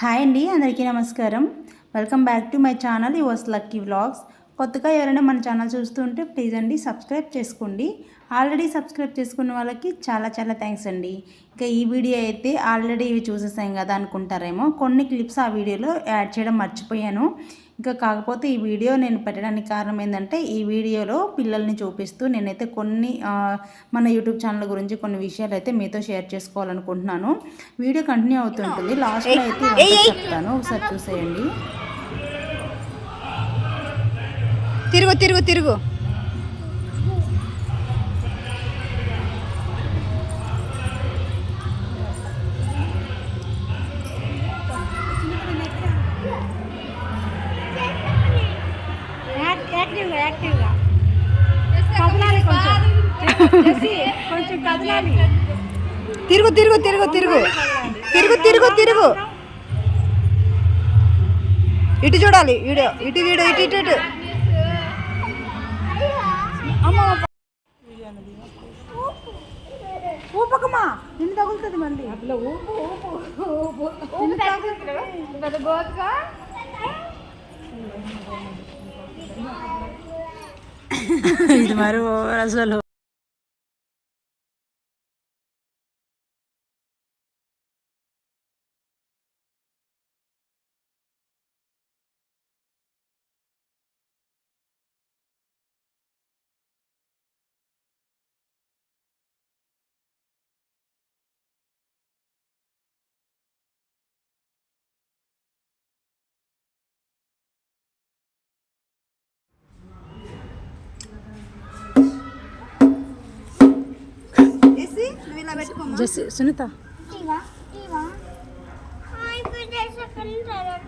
Hi అండి అందరికీ నమస్కారం. Welcome back to my channel yours lucky vlogs కొత్తగా ఎవరైనా మన ఛానల్ చూస్తుంటే ప్లీజ్ అండి సబ్స్క్రైబ్ చేసుకోండి. ఆల్రెడీ సబ్స్క్రైబ్ చేసుకున్న వాళ్ళకి చాలా చాలా థ్యాంక్స్ అండి. ఇంకా ఈ వీడియో అయితే ఆల్రెడీ ఇవి చూసేసాం కదా అనుకుంటారేమో. కొన్ని క్లిప్స్ ఆ వీడియోలో యాడ్ చేయడం మర్చిపోయాను. ఇంకా కాకపోతే ఈ వీడియో నేను పెట్టడానికి కారణం ఏంటంటే ఈ వీడియోలో పిల్లల్ని చూపిస్తూ నేనైతే కొన్ని మన యూట్యూబ్ ఛానల్ గురించి కొన్ని విషయాలు అయితే మీతో షేర్ చేసుకోవాలనుకుంటున్నాను. వీడియో కంటిన్యూ అవుతుంటుంది లాస్ట్లో అయితే చెప్తాను. ఒకసారి చూసేయండి. తిరుగు తిరుగు తిరుగు. తిరుగు తిరుగు తిరుగు తిరుగు. తిరుగు తిరుగు తిరుగు. ఇటు చూడాలి వీడియో ఇటు వీడియో ఇటు ఇటు ఇటు. ఊపకమా నిన్ను తగులుతుంది మళ్ళీ. అట్లా ఊపు ఊపు ఊపు ఇది మరి అసలు. వేసి నువ్వు ఇలా పెట్టుకోమా జస్ట్ సునీత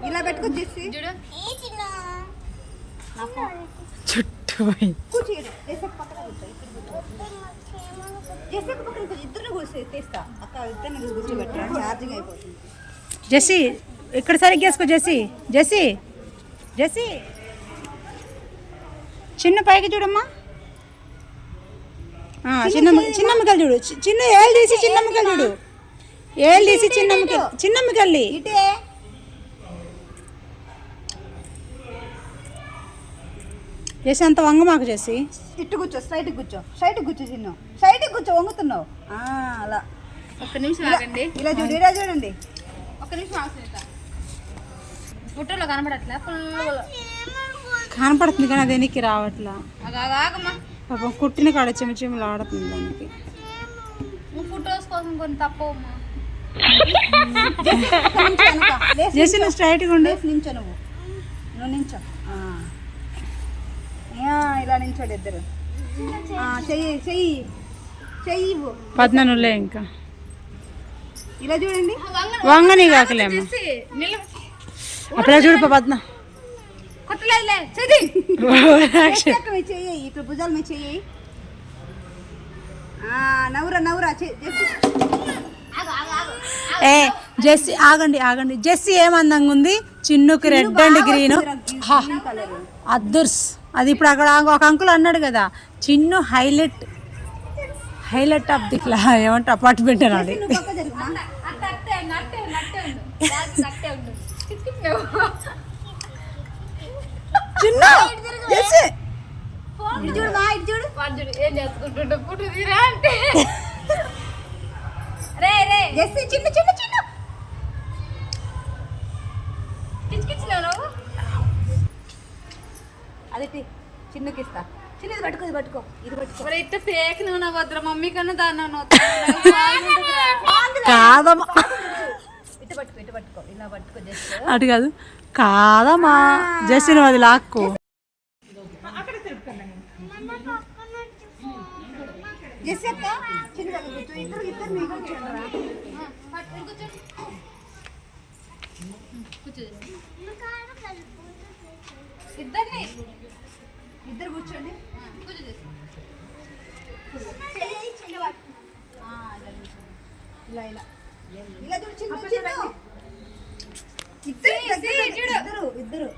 ఇలా పెట్టుకో చేసి చుట్టూ పోయి. కూర్చో ఈడ. జెస్సీ పక్కన కూర్చో ఇద్దరు కూర్చో జెస్సీ పక్కన కూర్చో ఇద్దరు కూర్చో తీస్తా అక్క ఇద్దరిని కూర్చోబెట్టా ఛార్జింగ్ అయిపోతుంది జెస్సీ ఇక్కడ సరిగ్గా వేసుకో జెస్సీ జెస్సీ జెస్సీ చిన్న పైకి చూడమ్మా ఆ, చిన్నమ్మ చిన్నమ్మకలు చూడు. చిన్న ఏళ్ళు తీసి చిన్నమ్మకలు చూడు. ఏళ్ళు తీసి చిన్నమ్మకలు చిన్నమ్మకల్లి ఇటే చేసి అంత వంగ మాకు చేసి. ఇటు కూర్చో స్ట్రైట్ కూర్చో స్ట్రైట్ కూర్చో చిన్ను. స్ట్రైట్ కూర్చో వంగుతున్నావు. ఆ, అలా. ఒక్క నిమిషం ఆగండి. ఇలా చూడు ఇలా చూడండి. ఒక్క నిమిషం ఆగుతుంది ఫోటోలో కనబడట్లే? ఫుల్ కనపడుతుంది కానీ అదేనికి రావట్లా. ఆగమ్మా. పాపం కుట్టిన కాడ చెమ చెమలు ఆడుతుంది దానికి. ఫోటోస్ కోసం కొన్ని. లేచి చేసి నువ్వు స్ట్రైట్గా ఉండి. నించో నువ్వు. నువ్వు నించో. ఇలా నించోడు ఇద్దరు. చెయ్యి చెయ్యి. చెయ్యి. పద్నాలుగులే ఇంకా. ఇలా చూడండి. వంగని కాకలేమ్మ అప్పుడే చూడు పద్న చెయ్యి. ఇట్లా భుజాల మీద చెయ్యి. నవ్వురా. ఏ జెస్సీ ఆగండి ఆగండి. జెస్సీ ఏమందంగా ఉంది? చిన్నుకి రెడ్ అండ్ గ్రీన్. అద్దర్స్. అది ఇప్పుడు అక్కడ ఒక అంకుల్ అన్నాడు కదా Chinnu highlight highlight of the claw ఏమంటే అపార్ట్మెంట్ అనాలి నువ్వు పక్క జరుగుమా అట్ట అట్టే నట్టే నట్టే ఉండు రాజు నట్టే ఉండు చిన్ను. ఇటు చూడు మా ఇటు చూడు. చూడు ఏం చేసుకుంటుండే పుట్టు తీరా అంటే. రే రే. జెస్సీ చిన్న చిన్న చిన్న. కిచకిచలేవు నువ్వు? అది తి- చిన్నకి ఇస్తా చిన్నది పట్టుకో ఇది పట్టుకో ఇది పట్టుకో. మరి ఇట్ట ఫేక్ నువ్వు నా వద్దురా మమ్మీ కన్నా దాన్ని కాదమ్మా. అటు కాదు. కాదమ్మా నువ్వు అది లాక్కో. ఇద్దరిని. ఇద్దరు కూర్చోండి. ఆ, ఇలా. ఇలా. ఇద్దరు ఇద్దరు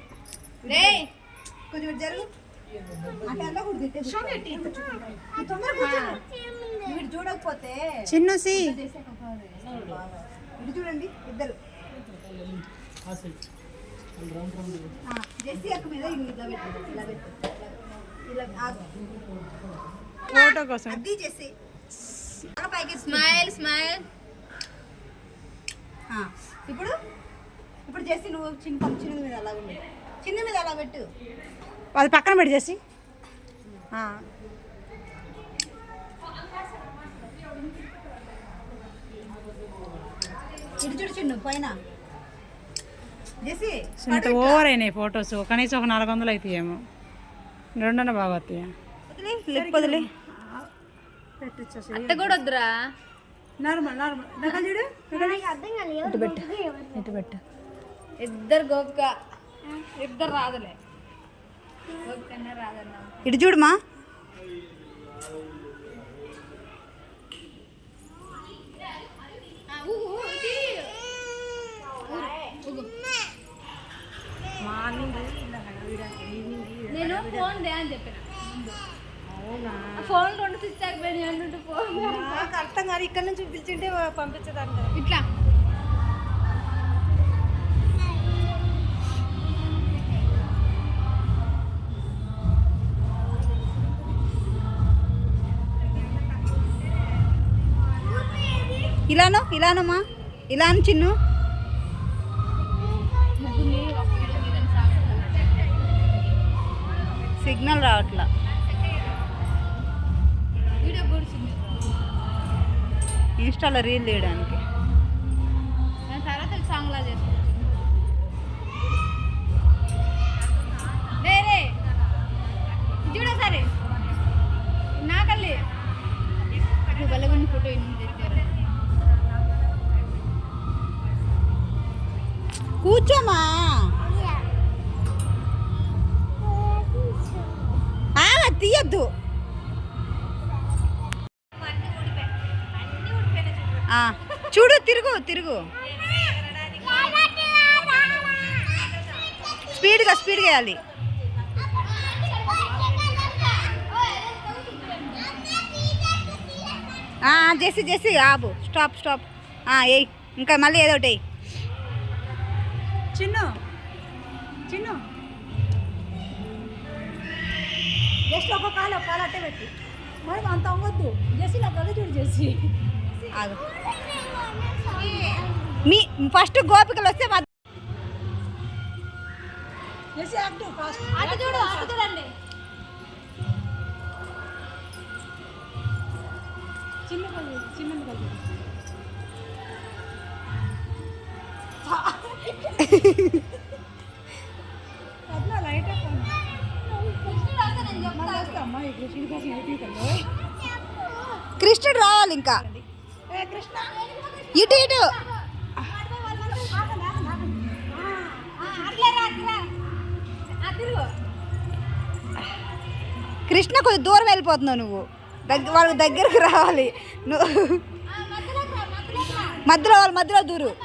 కొంచెం జరుగు. చూడకపోతే చిన్ను ఇటు చూడండి ఇద్దరు. జెస్సీ అక్క మీద ఇవి ఇలా పెట్టు ఇలా పెట్టు ఇలా ఆగు. ఫోటో కోసం. అది జెస్సీ. Smile smile. ఇప్పుడు? ఇప్పుడు జెస్సీ నువ్వు చిన్న చిన్న మీద అలా ఉండు. చిన్న మీద అలా పెట్టు. అది పక్కన పెట్టి చేసి ఆ. ఇటు చూడు చిన్ను పైన. జెస్సీ ఇంత ఓవర్ అయినాయి ఫొటోస్. కనీసం ఒక నాలుగు వందలు అవుతాయేమో రెండున్న బాగా వస్తాయి వదిలే లిప్ వదిలే. అత్త కూడా వద్దురా. Normal normal. చూడు. ఇటు పెట్టు. ఇటు పెట్టు. ఇద్దరు గోక్క ఇద్దరు రాదులే. ఇటు చూడుమా. నేను ఫోన్ దే అని చెప్పిన. ఫోన్ రెండు స్విచ్ ఆగిపోయినాయి అంటుంటే ఫోన్. నాకు అర్థం కాదు ఇక్కడ నుంచి పిలిచింటే పంపించదాన్ని ఇట్లా. ఇలానో ఇలానమ్మా ఇలాను చిన్ను? వీడియో మీద సాగుతుంది సిగ్నల్ రావట్లా. ఇన్స్టాలో రీల్ తీయడానికి. నేను తర్వాత వేరే చూడ సరే నాకల్లి. నువ్వు బలగుండి ఫోటో కూర్చోమా? తీయద్దు. చూడు తిరుగు తిరుగు. స్పీడ్గా స్పీడ్గా వేయాలి. చేసి జెస్సీ జెస్సీ ఆబు స్టాప్ స్టాప్. ఏయ్ ఇంకా మళ్ళీ ఏదో ఒకటి ఎయ్. చిన్ను చిన్ను. జస్ట్ ఒక కాలు ఒక కాలు అట్టే పెట్టి. మరి అంత అవ్వద్దు. జెసీ నా కళ్ళు చూడు చేసి మీ ఫస్ట్ గోపికలు వస్తే చూడండి. చిన్న అట్లా లైట్ కృష్ణుడు రావాలి ఇంకా. ఇటు ఇటు. కృష్ణ కొంచెం దూరం వెళ్ళిపోతున్నావు నువ్వు. దగ్గర వాళ్ళ దగ్గరకు రావాలి. నువ్వు. మధ్యలో వాళ్ళ మధ్యలో దూరు.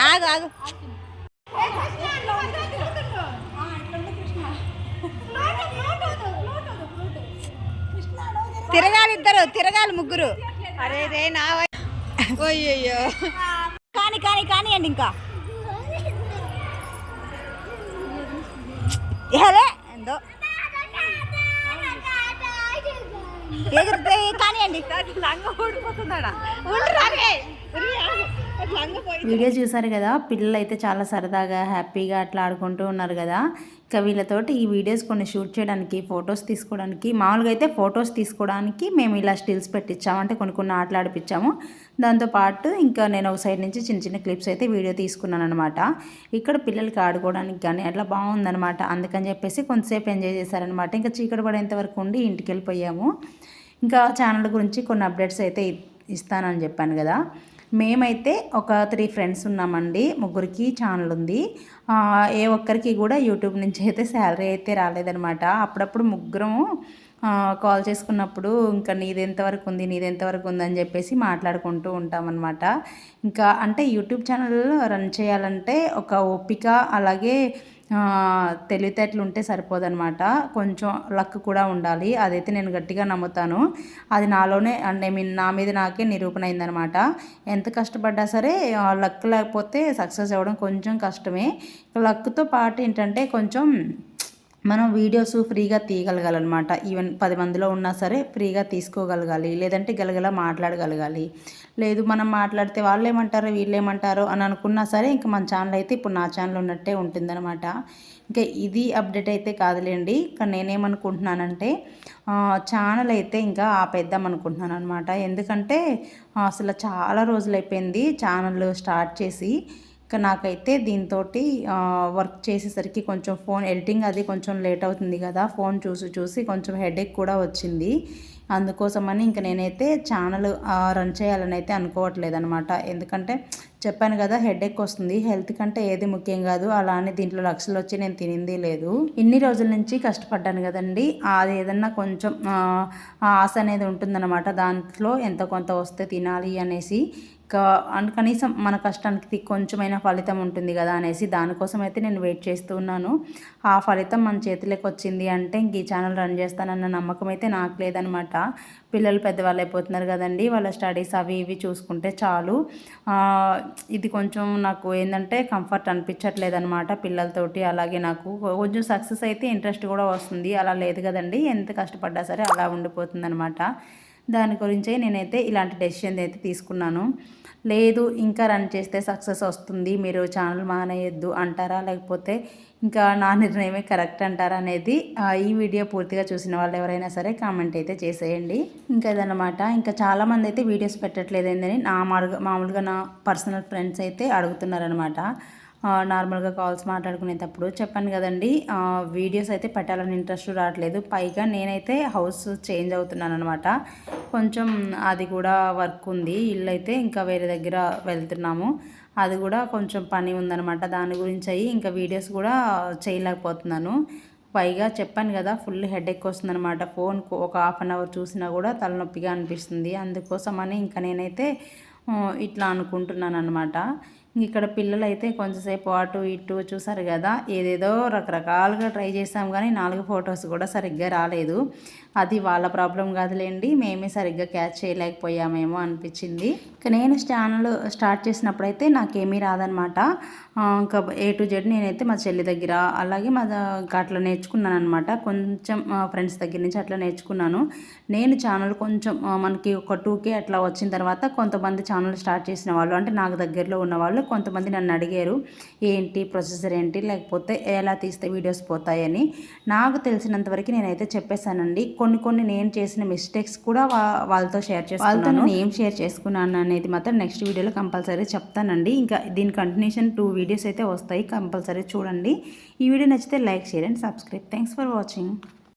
ఆగు ఆగు. తిరగాలి ఇద్దరు తిరగాలి ముగ్గురు. అరే నా అయ్యయ్యో. కానీ కానీ కానివ్వండి ఇంకా. ఏలే ఎందో ఎగిరితే కానివ్వండి లంగ ఓడిపోతున్నాడా ఉండరాగే లంగ పోయి వీడియో చూసారు కదా పిల్లలు అయితే చాలా సరదాగా హ్యాపీగా అట్లా ఆడుకుంటూ ఉన్నారు కదా. ఇక వీళ్ళతోటి ఈ వీడియోస్ కొన్ని షూట్ చేయడానికి ఫొటోస్ తీసుకోవడానికి మామూలుగా అయితే ఫొటోస్ తీసుకోవడానికి మేము ఇలా స్టిల్స్ పెట్టించాము అంటే కొన్ని కొన్ని ఆటలు ఆడిపించాము దాంతోపాటు ఇంకా నేను ఒక సైడ్ నుంచి చిన్న చిన్న క్లిప్స్ అయితే వీడియో తీసుకున్నాను అనమాట ఇక్కడ పిల్లలకి ఆడుకోవడానికి కానీ అట్లా బాగుందనమాట అందుకని చెప్పేసి కొంతసేపు ఎంజాయ్ చేశారనమాట ఇంకా చీకటి పడేంత వరకు ఉండి ఇంటికి వెళ్ళిపోయాము ఇంకా ఛానల్ గురించి కొన్ని అప్డేట్స్ అయితే ఇ- ఇస్తానని చెప్పాను కదా. మేమైతే ఒక త్రీ ఫ్రెండ్స్ ఉన్నామండి. ముగ్గురికి ఛానల్ ఉంది. ఏ ఒక్కరికి కూడా యూట్యూబ్ నుంచి అయితే శాలరీ అయితే రాలేదనమాట అప్పుడప్పుడు ముగ్గురము కాల్ చేసుకున్నప్పుడు ఇంకా నీది ఎంతవరకు ఉంది? నీది ఎంతవరకు ఉంది? అని చెప్పేసి మాట్లాడుకుంటూ ఉంటామన్నమాట. ఇంకా అంటే యూట్యూబ్ ఛానల్ రన్ చేయాలంటే ఒక ఓపిక అలాగే తెలివితేటలు ఉంటే సరిపోదనమాట కొంచెం లక్ కూడా ఉండాలి. అదైతే నేను గట్టిగా నమ్ముతాను. అది నాలోనే అంటే ఐ మీన్ నా మీద నాకే నిరూపణ అయిందనమాట ఎంత కష్టపడ్డా సరే లక్ లేకపోతే సక్సెస్ అవ్వడం కొంచెం కష్టమే. లక్తో పాటు ఏంటంటే కొంచెం మనం వీడియోస్ ఫ్రీగా తీయగలగాలన్నమాట. ఈవెన్ పది మందిలో ఉన్నా సరే ఫ్రీగా తీసుకోగలగాలి. లేదంటే గలగల మాట్లాడగలగాలి. లేదు మనం మాట్లాడితే వాళ్ళు ఏమంటారో వీళ్ళు ఏమంటారో అని అనుకున్నా సరే ఇంకా మన ఛానల్ అయితే ఇప్పుడు నా ఛానల్ ఉన్నట్టే ఉంటుందన్నమాట. ఇంకా ఇది అప్డేట్ అయితే కాదులేండి. కానీ నేనేమనుకుంటున్నానంటే ఛానల్ అయితే ఇంకా ఆపేద్దాం అనుకుంటున్నాను అనమాట ఎందుకంటే అసలు చాలా రోజులు అయిపోయింది ఛానల్ స్టార్ట్ చేసి. నాకైతే దీంతో వర్క్ చేసేసరికి కొంచెం ఫోన్ ఎడిటింగ్ అది కొంచెం లేట్ అవుతుంది కదా. ఫోన్ చూసి చూసి కొంచెం హెడేక్ కూడా వచ్చింది. అందుకోసమని ఇంకా నేనైతే ఛానల్ రన్ చేయాలని అయితే అనుకోవట్లేదు అనమాట ఎందుకంటే చెప్పాను కదా హెడేక్ వస్తుంది. హెల్త్ కంటే ఏది ముఖ్యం కాదు. అలా అని దీంట్లో లక్షలు వచ్చి నేను తినింది లేదు. ఇన్ని రోజుల నుంచి కష్టపడ్డాను కదండి. అది ఏదన్నా కొంచెం ఆశ అనేది ఉంటుందన్నమాట. దాంట్లో ఎంత కొంత వస్తే తినాలి అనేసి ఇంకా కనీసం మన కష్టానికి కొంచెమైనా ఫలితం ఉంటుంది కదా అనేసి దానికోసం అయితే నేను వెయిట్ చేస్తూ ఉన్నాను. ఆ ఫలితం మన చేతిలోకి వచ్చింది అంటే ఇంక ఈ ఛానల్ రన్ చేస్తానన్న నమ్మకం అయితే నాకు లేదనమాట. పిల్లలు పెద్దవాళ్ళు అయిపోతున్నారు కదండి వాళ్ళ స్టడీస్ అవి ఇవి చూసుకుంటే చాలు. ఇది కొంచెం నాకు ఏంటంటే కంఫర్ట్ అనిపించట్లేదు అనమాట పిల్లలతోటి. అలాగే నాకు కొంచెం సక్సెస్ అయితే ఇంట్రెస్ట్ కూడా వస్తుంది. అలా లేదు కదండి ఎంత కష్టపడ్డా సరే అలా ఉండిపోతుంది అనమాట దాని గురించే నేనైతే ఇలాంటి డెసిషన్ అయితే తీసుకున్నాను. లేదు ఇంకా రన్ చేస్తే సక్సెస్ వస్తుంది మీరు ఛానల్ మానేయొద్దు అంటారా? లేకపోతే ఇంకా నా నిర్ణయమే కరెక్ట్ అంటారా? అనేది ఈ వీడియో పూర్తిగా చూసిన వాళ్ళు ఎవరైనా సరే కామెంట్ అయితే చేసేయండి. ఇంకా ఇదన్నమాట. ఇంకా చాలామంది అయితే వీడియోస్ పెట్టట్లేదు ఏంటని నా మామూలుగా మామూలుగా నా పర్సనల్ ఫ్రెండ్స్ అయితే అడుగుతున్నారనమాట నార్మల్గా కాల్స్ మాట్లాడుకునేటప్పుడు చెప్పాను కదండి వీడియోస్ అయితే పెట్టాలని ఇంట్రెస్ట్ రావట్లేదు. పైగా నేనైతే హౌస్ చేంజ్ అవుతున్నాను అనమాట కొంచెం అది కూడా వర్క్ ఉంది. ఇల్లు అయితే ఇంకా వేరే దగ్గర వెళ్తున్నాము. అది కూడా కొంచెం పని ఉందనమాట దాని గురించి అయ్యి ఇంకా వీడియోస్ కూడా చేయలేకపోతున్నాను. పైగా చెప్పాను కదా ఫుల్ హెడ్ ఎక్ వస్తుందనమాట ఫోన్ ఒక హాఫ్ అన్ అవర్ చూసినా కూడా తలనొప్పిగా అనిపిస్తుంది. అందుకోసమని ఇంకా నేనైతే ఇట్లా అనుకుంటున్నాను అనమాట ఇక్కడ పిల్లలు అయితే కొంచెంసేపు అటు ఇటు చూసారు కదా ఏదేదో రకరకాలుగా ట్రై చేసాం కానీ నాలుగు ఫొటోస్ కూడా సరిగ్గా రాలేదు. అది వాళ్ళ ప్రాబ్లం కాదులేండి మేమే సరిగ్గా క్యాచ్ చేయలేకపోయామేమో అనిపించింది. ఇక నేను ఛానల్ స్టార్ట్ చేసినప్పుడైతే నాకేమీ రాదనమాట. ఇంకా ఏ టు జెడ్ నేనైతే మా చెల్లి దగ్గర అలాగే మా అట్లా నేర్చుకున్నాను అనమాట కొంచెం ఫ్రెండ్స్ దగ్గర నుంచి అట్లా నేర్చుకున్నాను. నేను ఛానల్ కొంచెం మనకి ఒక టూకే అట్లా వచ్చిన తర్వాత కొంతమంది ఛానల్ స్టార్ట్ చేసిన వాళ్ళు అంటే నాకు దగ్గరలో ఉన్నవాళ్ళు కూడా కొంతమంది నన్ను అడిగారు ఏంటి ప్రొసెసర్ ఏంటి? లేకపోతే ఎలా తీస్తే వీడియోస్ పోతాయని? నాకు తెలిసినంత వరకు నేనైతే చెప్పేశానండి. కొన్ని కొన్ని నేను చేసిన మిస్టేక్స్ కూడా వాళ్ళతో షేర్ చేసుకున్నాను. వాళ్ళతో నేను ఏం షేర్ చేసుకున్నాను అనేది మాత్రం నెక్స్ట్ వీడియోలో కంపల్సరీ చెప్తానండి. ఇంకా దీని కంటిన్యూషన్ టూ వీడియోస్ అయితే వస్తాయి. కంపల్సరీ చూడండి. ఈ వీడియో నచ్చితే like share and subscribe thanks for watching